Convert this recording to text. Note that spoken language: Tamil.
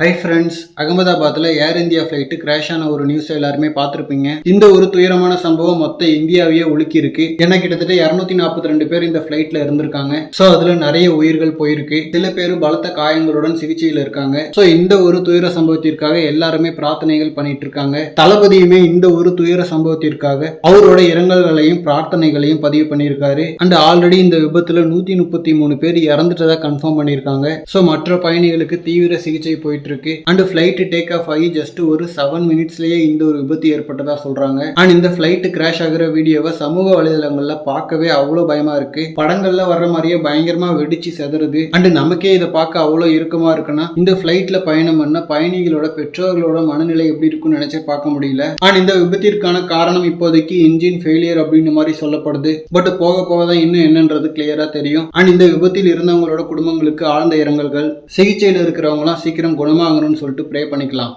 ஹை ஃப்ரெண்ட்ஸ் அகமதாபாத்தில் ஏர் இந்தியா ஃப்ளைட்டு கிராஷ் ஆன ஒரு நியூஸ் எல்லாருமே பார்த்துருப்பீங்க. இந்த ஒரு துயரமான சம்பவம் மொத்த இந்தியாவையே உலுக்கி ஏன்னா கிட்டத்தட்ட இரநூத்தி நாற்பத்தி ரெண்டு பேர் இந்த ஃப்ளைட்ல இருந்திருக்காங்க. ஸோ அதில் நிறைய உயிர்கள் போயிருக்கு. சில பேர் பலத்த காயங்களுடன் சிகிச்சையில் இருக்காங்க. ஸோ இந்த ஒரு துயர சம்பவத்திற்காக எல்லாருமே பிரார்த்தனைகள் பண்ணிட்டு இருக்காங்க தளபதியுமே இந்த ஒரு துயர சம்பவத்திற்காக அவரோட இரங்கல்களையும் பிரார்த்தனைகளையும் பதிவு பண்ணியிருக்காரு. அண்ட் ஆல்ரெடி இந்த விபத்துல நூத்தி முப்பத்தி மூணு பேர் இறந்துட்டதா கன்ஃபார்ம் பண்ணியிருக்காங்க. ஸோ மற்ற பயணிகளுக்கு தீவிர சிகிச்சை போயிட்டு இருக்கு அண்ட் ஃபிளைட் டேக் ஆஃப் ஆகி ஜஸ்ட் ஒரு செவன் மினிட்ஸ்லயே இந்த ஒரு விபத்து ஏற்பட்டதா சொல்றாங்க. அண்ட் இந்த ஃபிளைட் கிராஷ் ஆகுற வீடியோவை சமூக வலைதளங்கள்ல பார்க்கவே அவ்வளோ பயமா இருக்கு. படங்கள்ல வர்ற மாதிரியே பயங்கரமா வெடிச்சு செதறுது. அண்ட் நமக்கே இதை பார்க்க அவ்வளோ இறுக்கமா இருக்குன்னா இந்த ஃபிளைட்ல பயணம் பண்ண பயணிகளோட பெற்றோர்களோட மனநிலை எப்படி இருக்கும்னு நினைச்சே பார்க்க முடியல. அண்ட் இந்த விபத்திற்கான காரணம் இப்போதைக்கு இன்ஜின் ஃபெயிலியர் அப்படின்னு மாதிரி சொல்லப்படுது. பட் போக போக தான் இன்னும் என்னன்றது கிளியரா தெரியும். அண்ட் இந்த விபத்தில் இருந்தவங்களோட குடும்பங்களுக்கு ஆழ்ந்த இரங்கல்கள். சிகிச்சையில் இருக்கிறவங்களாம் சீக்கிரம் குணமாகணும்னு சொல்லிட்டு ப்ரே பண்ணிக்கலாம்.